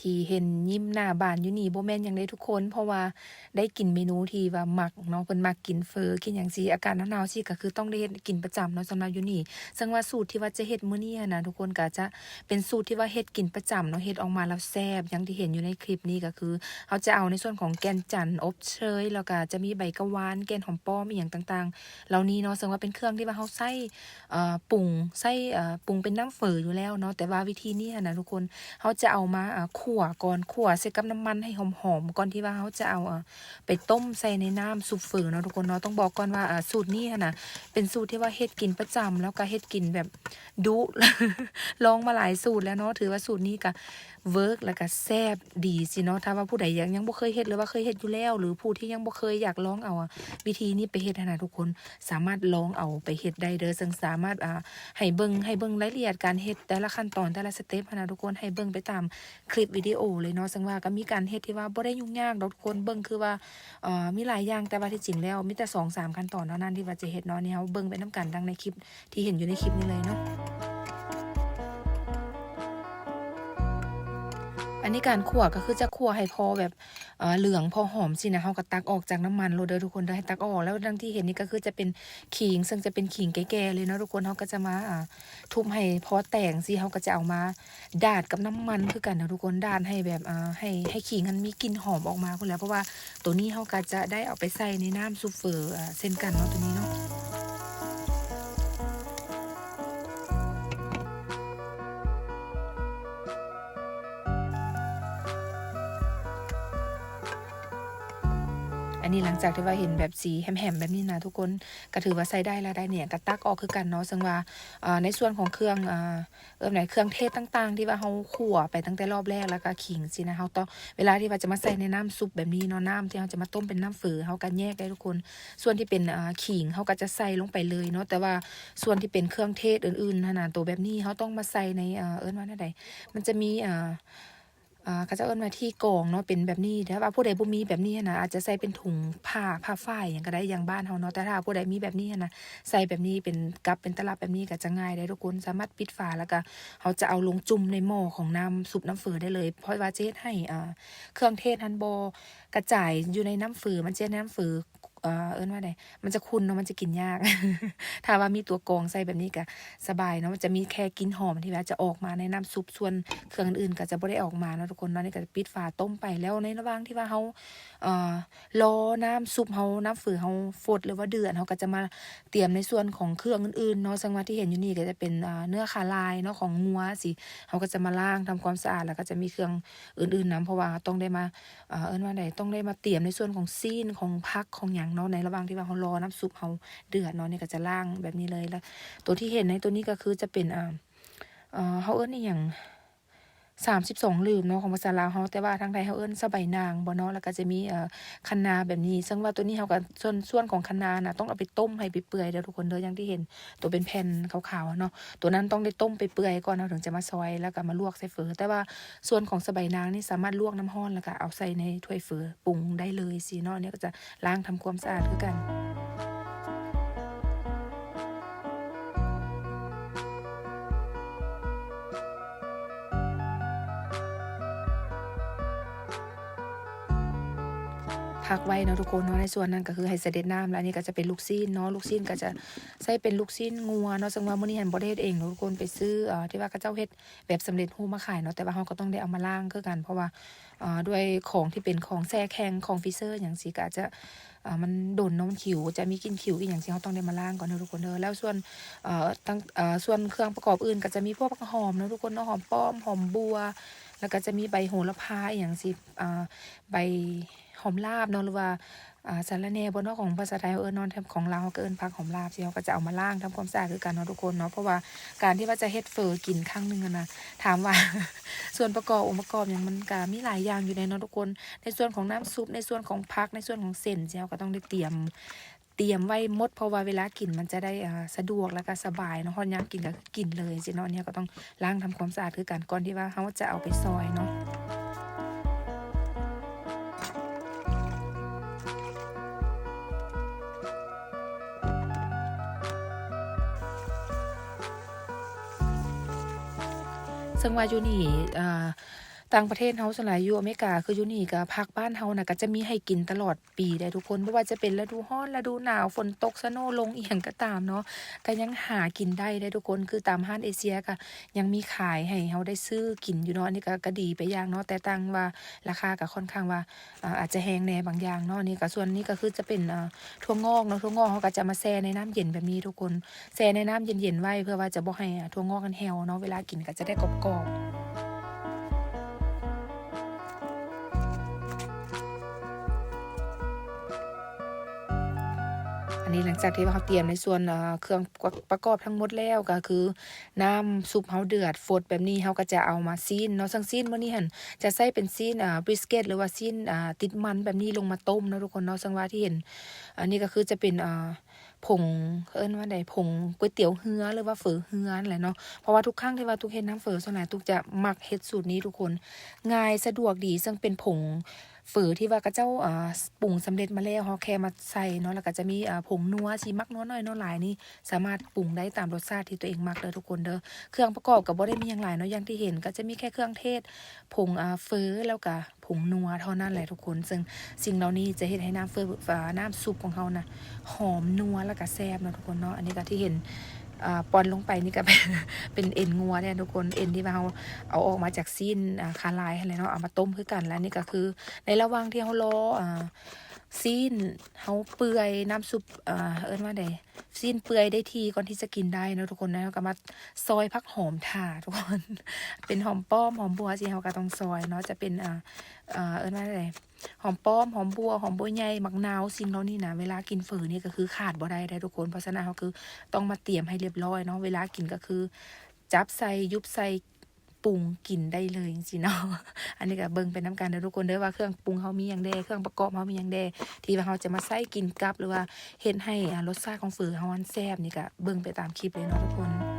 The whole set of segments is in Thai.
ที่เห็นยิ้มหน้าบานอยู่นี่บ่แม่นยังได้ทุกคน เพราะว่าได้กินเมนูที่ว่ามักเนาะเพิ่นมักกินเฟอกินหยังซี่อากาศหนาวๆซี่ก็คือต้องได้เฮ็ดกินประจำเนาะสำหรับอยู่นี่ซึ่งว่าสูตรที่ว่าจะเฮ็ดมื้อนี้นะทุกคนก็จะเป็นสูตรที่ว่าเฮ็ดกินประจำเนาะเฮ็ดออกมาแล้วแซ่บอย่างที่เห็นอยู่ในคลิปนี้ก็คือเขาจะเอาในส่วนของแกนจันทร์อบเชยแล้วก็จะมีใบกระวานแกนหอมป้อมอีหยังต่างๆ เหล่านี้เนาะซึ่งว่าเป็นเครื่องที่ว่าเขาใส่เอ่อปรุงใส่เอ่อปรุงเป็นน้ำเฝออยู่แล้วเนาะแต่ว่าวิธีนี้นะทุกคนเขาจะเอามาอ่าคั่วก่อนขั่วใส่กับน้ำมันให้หอมๆก่อนที่ว่าเขาจะเอาไปต้มใส่ในน้ำซุปฝือเนาะทุกคนเนาะต้องบอกก่อนว่าสูตรนี้นะเป็นสูตรที่ว่าเฮ็ดกินประจำแล้วก็เฮ็ดกินแบบดุลองมาหลายสูตรแล้วเนาะถือว่าสูตรนี้ก็เวิร์กแล้วก็แซ่บดีสิเนาะถ้าว่าผู้ใดยังยังบ่เคยเฮ็ดหรือว่าเคยเฮ็ดอยู่แล้ว หรือผู้ที่ยังบ่เคยอยากลองเอาวิธีนี้ไปเฮ็ดให้นะทุกคนสามารถลองเอาไปเฮ็ดได้เด้อซึ่งสามารถอ่าให้เบิ่งให้เบิ่งรายละเอียดการเฮ็ดแต่ละขั้นตอนแต่ละสเต็ปหั้นะทุกคนให้เบิ่งไปตามคลิปวิดีโอเลยเนาะซึ่งว่าก็มีการเฮ็ดที่ว่าบ่ได้ยุ่งยากดอกทุกคนเบิ่งคือว่าเอ่อมีหลายอย่างแต่ว่าที่จริงแล้วมีแต่2 3ขั้นตอนเท่านั้นที่ว่าจะเฮ็ดเนาะนี่เฮาเบิ่งไปนํกันดังในคลิปที่เห็นอยู่ในคลิปนี้เลยเนาะ นนี้การคั่วก็คือจะคั่วให้พอแบบเหลืองพอหอมสินะเฮาก็ตักออกจากน้ำมันโลดเด้อทุกคนเด้อให้ตักออก แล้วดังที่เห็นนี่ก็คือจะเป็นขิงซึ่งจะเป็นขิงแก่ๆเลยเนาะทุกคนเฮาก็จะมาทุบให้พอแตงสิเฮาก็จะเอามาดาดกับน้ำมันคือกันนะทุกคนดาดให้แบบให้ให้ขิงมันมีกลิ่นหอมออกมาพุ่นแล้วเพราะว่าตัวนี้เฮาก็จะได้เอาไปใส่ในน้ำซุปเฟออ่าเช่นกันเนาะตัวนี้เนาะ นนี้หลังจากที่ว่าเห็นแบบสีแหมๆแบบนี้นะทุกคนก็ถือว่าใส่ได้แล้วได้เนี่ยกระตักออกคือกันเนาะซึ่งว่าในส่วนของเครื่องอ่าเอิ่มไหนเครื่องเทศต่างๆ ที่ว่าเขาขั่วไปตั้งแต่รอบแรกแล้วก็ขิงสินะเขาต้องเวลาที่ว่าจะมาใส่ในน้ำซุปแบบนี้เนาะน้ำที่เขาจะมาต้มเป็นน้ำฝือเขากันแยกได้ทุกคน ส่วนที่เป็นขิงเขาก็จะใส่ลงไปเลยเนาะแต่ว่าส่วนที่เป็นเครื่องเทศอื่นๆขนาดตัวแบบนี้เขาต้องมาใส่ในเอ่อเอิ้นว่าอะไรมันจะมีอ่า เขาจะเอิ้นมาที่กองเนาะเป็นแบบนี้ถ้าว่าผู้ใดบ่มีแบบนี้นะอาจจะใส่เป็นถุงผ้าผ้าฝ้ายอย่างก็ได้อย่างบ้านเฮาเนาะแต่ถ้าผู้ใดมีแบบนี้นะใส่แบบนี้เป็นกับเป็นตลับแบบนี้ก็จะง่ายได้ทุกคนสามารถปิดฝาแล้วก็เขาจะเอาลงจุ่มในหม้อของน้ำซุปน้ำเฟือได้เลย เพราะว่าเฮ็ดให้อ่าเครื่องเทศฮันโบกระจายอยู่ในน้ำเฟือมันเฮ็ดให้น้ำเฟือ เออเอิ้นว่าไดมันจะคุณเนาะมันจะกินยาก ถ้าว่ามีตัวกรองใส่แบบนี้ก็สบายเนาะมันจะมีแค่กินหอมที่ว่าจะออกมาในน้ำซุปส่วนเครื่องอื่นก็จะบ่ได้ออกมาเนาะทุกคนเนาะนี่ก็จะปิดฝาต้มไปแล้วในระหว่างที่ว่าเฮาเอ่อรอน้ำซุปเฮาน้ำฝือเฮาฟดหรือว่าเดือดเฮาก็จะมาเตรียมในส่วนของเครื่องอื่นๆเนาะซึ่งว่าที่เห็นอยู่นี่ก็จะเป็นเนื้อขาลายเนาะของงัวสิเฮาก็จะมาล้างทำความสะอาดแล้วก็จะมีเครื่องอื่นๆนํเพราะว่าต้องได้มาเอ่อเอิ้นว่าไดต้องได้มาเตรียมในส่วนของซีนของผักของหยังเนาะในระหว่างที่ว่าเขารอน้ำซุปเขาเดือดเนาะนี่ยก็จะล่างแบบนี้เลยแล้ว ตัวที่เห็นในตัวนี้ก็คือจะเป็นอ่าเออเขาเอิ้นอย่าง สามสิบสองลืมเนาะของภาษาลาวเขาแต่ว่าทางไทยเขาเอิ้นสะใบายนางบ่เนาะแล้วก็จะมีเอ่อคะนาแบบนี้ ซึ่งว่าตัวนี้เขาก็ส่วนส่วนของคะนาน่ะต้องเอาไปต้มให้ไปเปื่อยเด้อทุกคนเด้ออย่างที่เห็น ตัวเป็นแผ่นขาวๆเนาะตัวนั้นต้องได้ต้มไปเปื่อยก่อนเราถึงจะมาซอยแล้วก็มาลวกใส่เฝอแต่ว่าส่วนของสะใบายนางนี่สามารถลวกน้ำร้อนแล้วก็เอาใส่ในถ้วยเฝอปรุงได้เลยสิเนาะเนี่ยก็จะล้างทำความสะอาดคือกัน พักไว้เนาะทุกคนเนาะในส่วนนั้นก็คือให้เสด็จน้ำแล้วอันนี้ก็จะเป็นลูกซีนเนาะลูกซีนก็จะใส่เป็นลูกซีนงัวเนาะซึ่งว่ามื้อนี้หันบ่ได้เฮ็ดเองเนาะทุกคนไปซื้อเอ่อที่ว่าเขาเจ้าเฮ็ดแบบสำเร็จรูปมาขายเนาะแต่ว่าเฮาก็ต้องได้เอามาล้างคือกัน เพราะว่าเอ่อด้วยของที่เป็นของแช่แข็งของฟรีเซอร์อย่างสิก็อาจจะอ่ามันโดนเนาะมันขิวจะมีกลิ่นขิวอีกอย่างสิเฮาต้องได้มาล้างก่อนเนาะทุกคนเด้อแล้วส่วนเอ่อตั้งเอ่อส่วนเครื่องประกอบอื่นก็จะมีพวกผักหอมเนาะทุกคนเนาะหอมป้อมหอมบัว แล้วก็จะมีใบโหระพาอย่างสิอ่าใบหอมลาบเนาะหรือว่าอ่าสาระแหน่บนนาะของภาษาไทยเขาเอิ้นเนอนของเราวเขาก็เอินผักหอมลาบสิเขาก็จะเอามาล้างทำความสะอาดคือกันเนาะทุกคนเนาะเพราะว่าการที่ว่าจะเฮ็ดเฟอร์กินครั้งหนึงนะถามว่า ส่วนประกอบองค์ประกอบอย่างมันก็มีหลายอย่างอยู่ในเนาะทุกคน ในส่วนของน้ำซุปในส่วนของผักในส่วนของเส้นสิเขาก็ต้องได้เตรียม เตรียมไว้มดเพราะว่าเวลากินมันจะได้สะดวกแล้วก็สบายเนาะพอยามกินก็กินเลยสิเนาะอันเนี่ยก็ต้องล้างทำความสะอาดคือกันก่อนที่ว่าเขาจะเอาไปซอยเนาะซึ่งว่าอยู่นี่อ่า ต่างประเทศเฮาสลายอยู่อเมริกาคืออยู่นี่ก็ภาคบ้านเฮาน่ะก็จะมีให้กินตลอดปีได้ทุกคนบ่ว่าจะเป็นฤดูร้อนฤดูหนาวฝนตกสโนลงอีหยังก็ตามเนาะก็ยังหากินได้ได้ทุกคนคือตามห้านเอเชียก็ยังมีขายให้เฮาได้ซื้อกินอยู่เนาะอันนี่ก็ก็ดีไปอย่างเนาะแต่ต่างว่าราคาก็ค่อนข้างว่าอาจจะแพงแน่บางอย่างเนาะนี่ก็ส่วนนี้ก็คือจะเป็นอ่าถั่วงอกเนาะถั่วงอกเขาก็จะมาแช่ในน้ำเย็นแบบนี้ทุกคนแช่ในน้ำเย็นๆไว้เพื่อว่าจะบ่ให้อ่าถั่วงอกกันแหวเนาะเวลากินก็จะได้กรอบๆ อันนี้หลังจากที่เขาเตรียมในส่วนเครื่องประกอบทั้งหมดแล้วก็คือ น้ำซุปเฮาเดือดฟดแบบนี้เฮาก็จะเอามาซีนเนาะซึ่งซีนมื้อนี้หั่นจะใส่เป็นซีนอ่าบริสเกตหรือว่าซีนอ่าติดมันแบบนี้ลงมาต้มเนาะทุกคนเนาะซึ่งว่าที่เห็น อันนี้ก็คือจะเป็นอ่าผงเอิ้นว่าใดผงก๋วยเตี๋ยวเฮือหรือว่าเฝอเฮือนแหละเนาะเพราะว่าทุกครั้งที่ว่าทุกเฮ็ดน้ำเฝอส่วนใหญ่ทุกจะหมักเฮ็ดสูตรนี้ทุกคน ง่ายสะดวกดีซึ่งเป็นผง ฝอที่ว่าก็เจ้าอ่าปรุงสำเร็จมาแล้วฮาแค่มาใส่เนาะแล้วก็จะมีอ่าผงนัวสิมักนัวน้อยนัวหลายนี่สามารถปรุงได้ตามรสชาติที่ตัวเองมักเด้อทุกคนเด้อเครื่องประกอบก็บ่ได้มีหยังหลายเนาะอย่างที่เห็น ก็จะมีแค่เครื่องเทศ ผงอ่าเฝอแล้วก็ผงนัวเท่านั้นแหละทุกคน ซึ่งสิ่งเหล่านี้จะเฮ็ดให้น้ำเฝออ่าน้ำซุปของเฮานะหอมนัวแล้วก็แซ่บเนาะทุกคนเนาะอันนี้ก็ที่เห็น ปอนลงไปนี่ก็เป็นเป็นเอ็นงัวเนี่ยทุกคนเอ็นที่เราเอาออกมาจากซีนคาลายอะไรเนาะเอามาต้มคือกันแล้วนี่ก็คือ ในระหว่างที่เขารออ่า ซีนเขาเปื่อยน้ำซุปอ่าเอิ้นว่าใดซีนเปื่อยได้ทีก่อนที่จะกินได้นะทุกคนนะแล้วก็มาซอยพักหอมถ่าทุกคน เป็นหอมป้อมหอมบัวสิเขาก็ต้องซอยเนาะจะเป็นอ่าอ่าเอิ้นว่าใดหอมป้อมหอมบัวหอมบัวใหญ่มักนาวสิ่งเหล่านี้นะเวลากินเฝอนี่ก็คือขาดบ่ได้ได้ทุกคนเพราะฉะนั้นเขาคือต้องมาเตรียมให้เรียบร้อยเนาะเวลากินก็คือ จับใส่ยุบใส่ ปรุงกินได้เลยจริงๆเนาะอันนี้ก็เบิ่งเป็นน้ำกันเด้อทุกคนเด้อว่าเครื่องปรุงเขามีอย่างเดเครื่องประกอบเขามีอย่างเดที่ว่าเขาจะมาใส่กินกับหรือว่าเฮ็ดให้อ่ารสชาติของฝือเขาอันแซ่บนี่ก็เบิ่งไปตามคลิปเลยเนาะทุกคน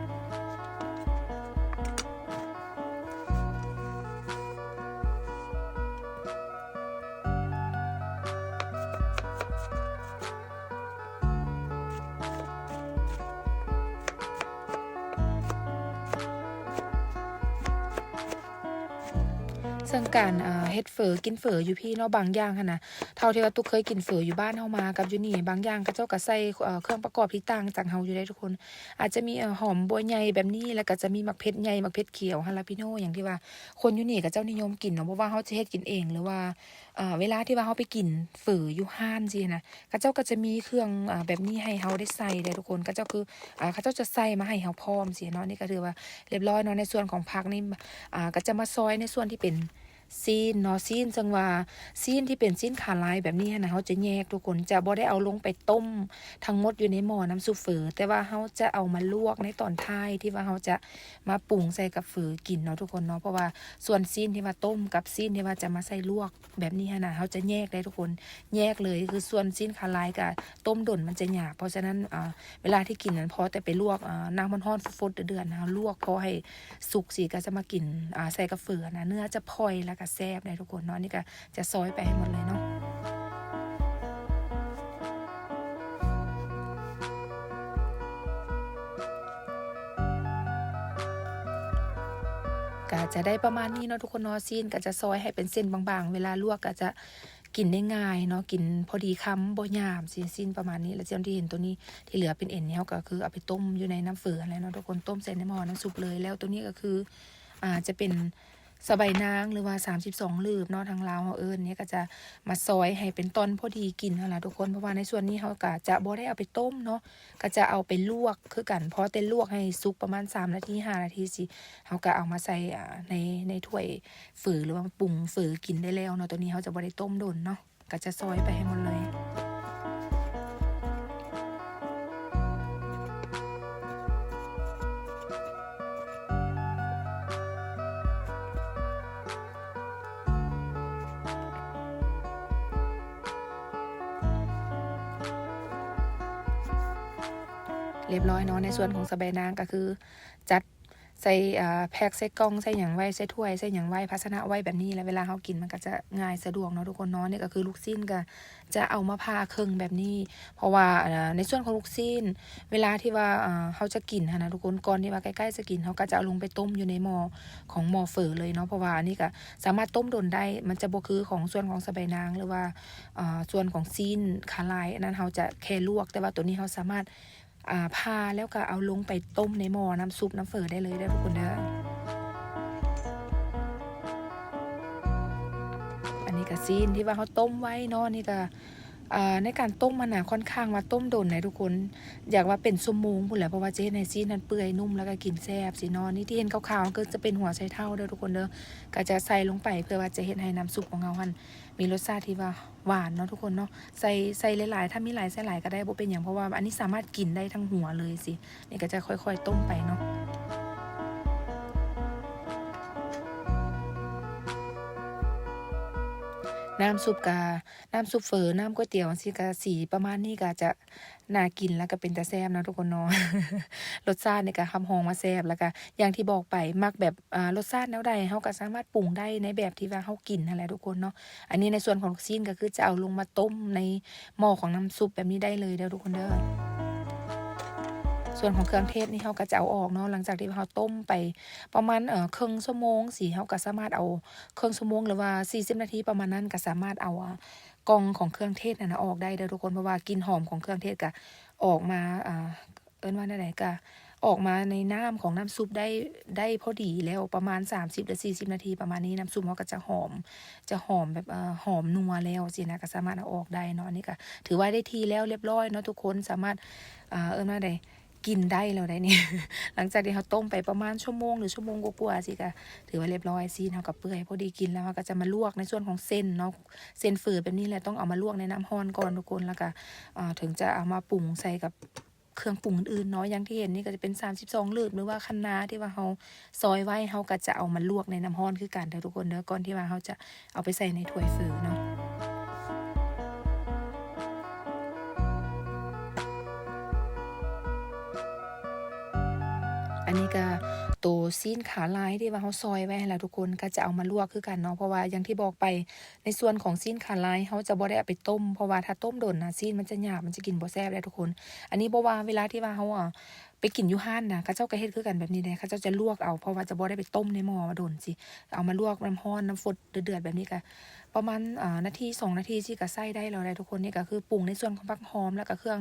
ซึ่งการเอ่อเฮ็ดเฝอกินเฝออยู่พี่เนาะบางอย่างค่ะนะ เท่าที่ว่าตุ๊กเคยกินเฝออยู่บ้านเฮามากับยูนี่บางอย่างเขาเจ้าก็ใส่เครื่องประกอบที่ต่างจากเฮาอยู่ได้ทุกคน อาจจะมีหอมบัวใหญ่แบบนี้แล้วก็จะมีมักเพชรใหญ่มักเพชรเขียวฮาลาปิโนอย่างที่ว่าคนยูนี่ก็เจ้านิยมกินเนาะเพราะว่าเฮาจะเฮ็ดกินเองหรือว่าเวลาที่ว่าเฮาไปกินเฝออยู่ห้านสินะเขาเจ้าก็จะมีเครื่องแบบนี้ให้เฮาได้ใส่ได้ทุกคนเขาเจ้าคือเขาเจ้าจะใส่มาให้เฮาพร้อมสิเนาะนี่ก็ถือว่าเรียบร้อยเนาะในส่วนของผักนี่ก็จะมาซอยในส่วนที่เป็น ซีนเนาะซีนจังว่าซีนที่เป็นซีนขาลายแบบนี้นะเขาจะแยกทุกคนจะบ่ได้เอาลงไปต้ม ทั้งหมดอยู่ในหม้อน้ำซุปเฝอแต่ว่าเขาจะเอามาลวกในตอนท้ายที่ว่าเขาจะมาปรุงใส่กับเฝอกินเนาะทุกคนเนาะเพราะว่าส่วนซีนที่ว่าต้มกับซีนที่ว่าจะมาใส่ลวกแบบนี้นะเขาจะแยกได้ทุกคนแยกเลยคือส่วนซีนขาลายกับต้มด่นมันจะหยาบเพราะฉะนั้นอ่าเวลาที่กินนั้นพอแต่ไปลวกอ่าน้ำมันร้อนฟดเดือดนะลวกพอให้สุกสิก็จะมากินใส่กับเฝอนะเนื้อจะพลอยแล้วก็แซ่บเลยทุกคนเนาะนี่ก็จะซอยไปให้หมดเลยเนาะก็จะได้ประมาณนี้เนาะทุกคนเนาะซีนก็จะซอยให้เป็นเส้นบางๆ เวลาลวกก็จะกินได้ง่ายเนาะกินพอดีคำบ่ยามซีนซีนประมาณนี้ แล้วเจ้าที่เห็นตัวนี้ที่เหลือเป็นเอ็นเนี่ยก็คือเอาไปต้มอยู่ในน้ำเฟือแล้วเนาะทุกคนต้มใส่ในหม้อน้ำซุปเลยแล้วตัวนี้ก็คืออ่าจะเป็น สบายนางหรือว่า 32ลืบเนาะทางลาวเขาเอิ้นเนี่ยก็จะมาซอยให้เป็นตอนพอดีกินนั่นแหละทุกคนเพราะว่าในส่วนนี้เขาก็จะบ่ได้เอาไปต้มเนาะก็จะเอาไปลวกคือกันเพราะแต่ลวกให้สุกประมาณ 3 นาที5นาทีสิเขาก็เอามาใส่อ่าในในถ้วยฝือหรือว่าปรุงฝือกินได้แล้วเนาะตัวนี้เขาจะบ่ได้ต้มโดนเนาะก็จะซอยไปให้หมดเลย เรียบร้อยเนาะในส่วนของสบายนางก็คือ จัดใส่แพ็คใส่กล่องใส่หยังไว้ใส่ถ้วยใส่หยังไว้ภาชนะไว้แบบนี้แล้วเวลาเฮากินมันก็จะง่ายสะดวกเนาะทุกคนเนาะนี่ก็คือลูกชิ้นก็จะเอามาพาเครึ่งแบบนี้ เพราะว่าในส่วนของลูกชิ้น เวลาที่ว่าเขาจะกินนะทุกคนก่อนที่ว่าใกล้ๆจะกินเขาก็จะเอาลงไปต้มอยู่ในหม้อของหม้อเฝอเลยเนาะเพราะว่านนี้ก็สามารถต้มโดนได้มันจะบ่คือของส่วนของสะใบายนางหรือว่าส่วนของซีนขาลายนั้นเขาจะแค่ลวก แต่ว่าตัวนี้เขาสามารถ พาแล้วก็เอาลงไปต้มในหม้อน้ำซุปน้ำเฝอได้เลยได้ทุกคนเด้ออันนี้ก็ซีนที่ว่าเขาต้มไว้เนาะนี่ก็ในการต้มมันน่ะค่อนข้างว่าต้มโดนนะทุกคน อยากว่าเป็นชั่วโมงพุ่นแหละเพราะว่าเจ๊ในซีนนั้นเปื่อยนุ่มแล้วก็กินแซ่บสินอนนี่ที่เห็นขาวๆก็จะเป็นหัวไชเท้าเด้อทุกคนเด้อก็จะใส่ลงไปเพื่อว่าจะเห็นให้น้ำซุปของเราหัน มีรสชาติที่ว่าหวานเนาะทุกคนเนาะใส่ใส่หลายๆ ถ้ามีหลายใส่หลายก็ได้บ่เป็นอย่างเพราะว่าอันนี้สามารถกินได้ทั้งหัวเลยสินี่ก็จะค่อย ๆ ต้มไปเนาะ น้ำซุปกา น้ำซุปเฝอน้ำก๋วยเตี๋ยวสิกาสีประมาณนี้ก็จะน่ากินแล้วก็เป็นตาแซ่บนะทุกคนเนาะรสชาตินี่ก็คำหองมาแซ่บแล้วก็อย่างที่บอกไปมักแบบอ่ารสชาติแนวใดเฮาก็สามารถปรุงได้ในแบบที่ว่าเฮากินนั่นแหละทุกคนเนาะอันนี้ในส่วนของลูกชิ้นก็คือจะเอาลงมาต้มในหม้อของน้ำซุปแบบนี้ได้เลยเด้อทุกคนเด้อ ส่วนของเครื่องเทศนี่เขาก็จะเอาออกเนาะหลังจากที่เขาต้มไปประมาณเอ่อครึ่งชั่วโมงสีเขาก็สามารถเอาครึ่งชั่วโมงหรือว่า40นาทีประมาณนั้นก็สามารถเอากองของเครื่องเทศนั่นนะออกได้เด้อทุกคนเพราะว่ากลิ่นหอมของเครื่องเทศก็ออกมาอ่าเอิ้นว่าไหนก็ออกมาในน้ำของน้ำซุปได้ได้พอดีแล้วประมาณ 30หรือ40 นาทีประมาณนี้น้ำซุปเขาก็จะหอม จะหอมแบบหอมนัวแล้วสินะก็สามารถเอาออกได้เนาะนี่ก็ถือว่าได้ทีแล้วเรียบร้อยเนาะทุกคนสามารถเอิ้นว่าได กินได้แล้วได้เนี่ย หลังจากที่เขาต้มไปประมาณชั่วโมงหรือชั่วโมงกว่าๆสิก็ถือว่าเรียบร้อยซีนเขากับเปื่อยพอดีกินแล้วเขาก็จะมาลวกในส่วนของเส้นเนาะเส้นฝืดแบบนี้แหละต้องเอามาลวกในน้ำร้อนก่อนทุกคนแล้วก็ถึงจะเอามาปรุงใส่กับเครื่องปรุงอื่นๆเนาะอย่างที่เห็นนี่ก็จะเป็น 32ลืบหรือว่าคะน้าที่ว่าเขาซอยไว้เขาก็จะเอามาลวกในน้ำร้อนคือกันเด้อทุกคนเด้อก่อนที่ว่าเขาจะเอาไปใส่ในถ้วยฝืนเนาะ อันนี้ก็ตัวซีนขาลายที่ว่าเขาซอยไว้ให้แล้วทุกคนก็จะเอามาลวกคือกันเนาะเพราะว่าอย่างที่บอกไปในส่วนของซีนขาลายเขาจะบ่ได้เอาไปต้มเพราะว่าถ้าต้มโดนนะซีนมันจะหยาบมันจะกินบ่แซ่บเลยทุกคน อันนี้บ่ว่าเวลาที่ว่าเขาอะ ไปกินยู่ห้านนะเขาเจ้าก็เฮ็ดคือกันแบบนี้เลยเขาเจ้าจะลวกเอาเพราะว่าจะบ่ได้ไปต้มในหม้อมาโดนสิเอามาลวกน้ำร้อนน้ำฝดเดือดๆแบบนี้ก็ประมาณอ่านาทีสองนาทีที่ก็ใส่ได้แล้วได้ทุกคนนี่ก็คือปรุงในส่วนของผักหอมแล้วก็เครื่อง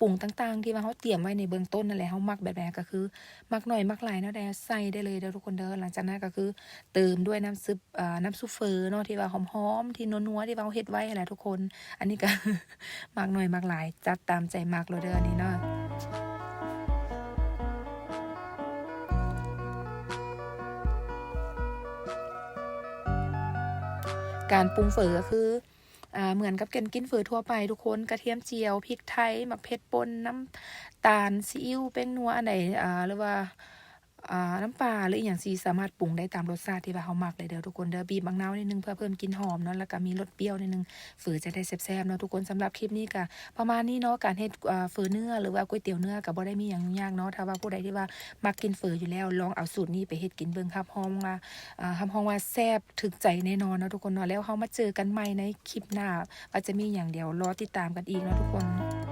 ปรุงต่างๆ ที่ว่าเขาเตรียมไว้ในเบื้องต้นนั่นแหละเขามักแบบไหนก็คือมักหน่อยมักหลายเนาะแต่ใส่ได้เลยเด้อทุกคนเด้อหลังจากนั้นก็คือเติมด้วยน้ำซุปอ่าน้ำซุปเฟอร์เนาะที่ว่าหอมๆที่นัวๆที่ว่าเราเฮ็ดไว้แหละทุกคน อันนี้ก็มักหน่อยมักหลายจัดตามใจมักเลยเด้ออันนี้เนาะ การปรุงเฝอคืออเหมือนกับเกนกินเฝอทั่วไปทุกคนกระเทียมเจียวพริกไทยหมักเผ็ดป่นน้ำตาลซีอิ๊วเป็นนัวอันไหนหรือว่า น้ำปลาหรืออย่างซีสามารถปรุงได้ตามรสชาติที่ว่าเขามักเลยเด้อทุกคนเด้อบีบบางนาวนิดนึงเพื่อเพิ่มกลิ่นหอมเนาะแล้วก็มีรสเปรี้ยวนิดนึงเฝอจะได้แซ่บๆเนาะทุกคนสำหรับคลิปนี้ก็ประมาณนี้เนาะการเฮ็ดอ่าเฝอเนื้อหรือว่าก๋วยเตี๋ยวเนื้อก็บ่ได้มีหยังยุ่งยากเนาะถ้าว่าผู้ใดที่ว่ามักกินเฝออยู่แล้วลองเอาสูตรนี้ไปเฮ็ดกินเบิ่งครับหอมว่าอ่าคำหอมว่าแซ่บถึกใจแน่นอนเนาะทุกคนเนาะแล้วเฮามาเจอกันใหม่ในคลิปหน้าว่าจะมีอย่างเดียวรอติดตามกันอีกเนาะทุกคน